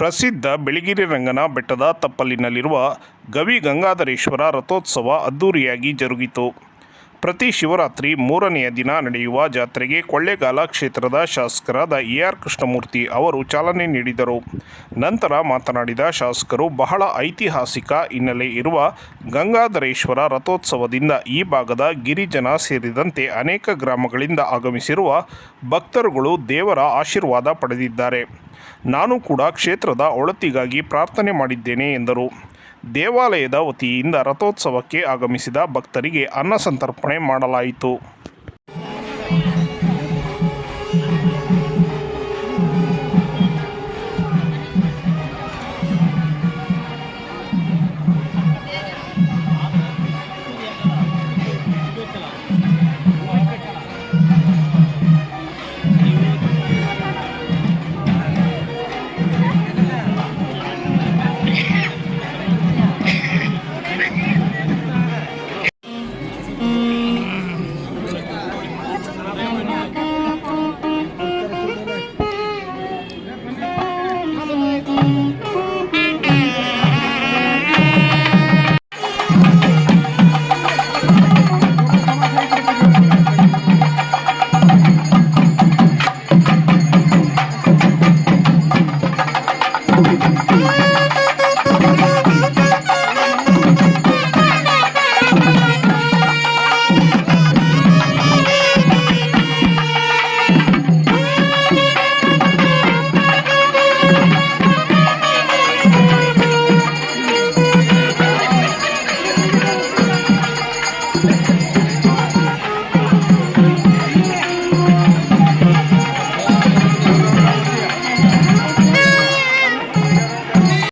ಪ್ರಸಿದ್ಧ ಬಿಳಿಗಿರಿ ರಂಗನ ಬೆಟ್ಟದ ತಪ್ಪಲಿನಲ್ಲಿರುವ ಗವಿ ಗಂಗಾಧರೇಶ್ವರ ರಥೋತ್ಸವ ಅದ್ದೂರಿಯಾಗಿ ಜರುಗಿತು. ಪ್ರತಿ ಶಿವರಾತ್ರಿ ಮೂರನೆಯ ದಿನ ನಡೆಯುವ ಜಾತ್ರೆಗೆ ಕೊಳ್ಳೇಗಾಲ ಕ್ಷೇತ್ರದ ಶಾಸಕರಾದ ಎ ಆರ್ ಕೃಷ್ಣಮೂರ್ತಿ ಅವರು ಚಾಲನೆ ನೀಡಿದರು. ನಂತರ ಮಾತನಾಡಿದ ಶಾಸಕರು, ಬಹಳ ಐತಿಹಾಸಿಕ ಹಿನ್ನೆಲೆ ಇರುವ ಗಂಗಾಧರೇಶ್ವರ ರಥೋತ್ಸವದಿಂದ ಈ ಭಾಗದ ಗಿರಿಜನ ಸೇರಿದಂತೆ ಅನೇಕ ಗ್ರಾಮಗಳಿಂದ ಆಗಮಿಸಿರುವ ಭಕ್ತರುಗಳು ದೇವರ ಆಶೀರ್ವಾದ ಪಡೆದಿದ್ದಾರೆ. ನಾನು ಕೂಡ ಕ್ಷೇತ್ರದ ಒಳತಿಗಾಗಿ ಪ್ರಾರ್ಥನೆ ಮಾಡಿದ್ದೇನೆ ಎಂದರು. ದೇವಾಲಯದ ವತಿಯಿಂದ ರಥೋತ್ಸವಕ್ಕೆ ಆಗಮಿಸಿದ ಭಕ್ತರಿಗೆ ಅನ್ನ ಸಂತರ್ಪಣೆ ಮಾಡಲಾಯಿತು.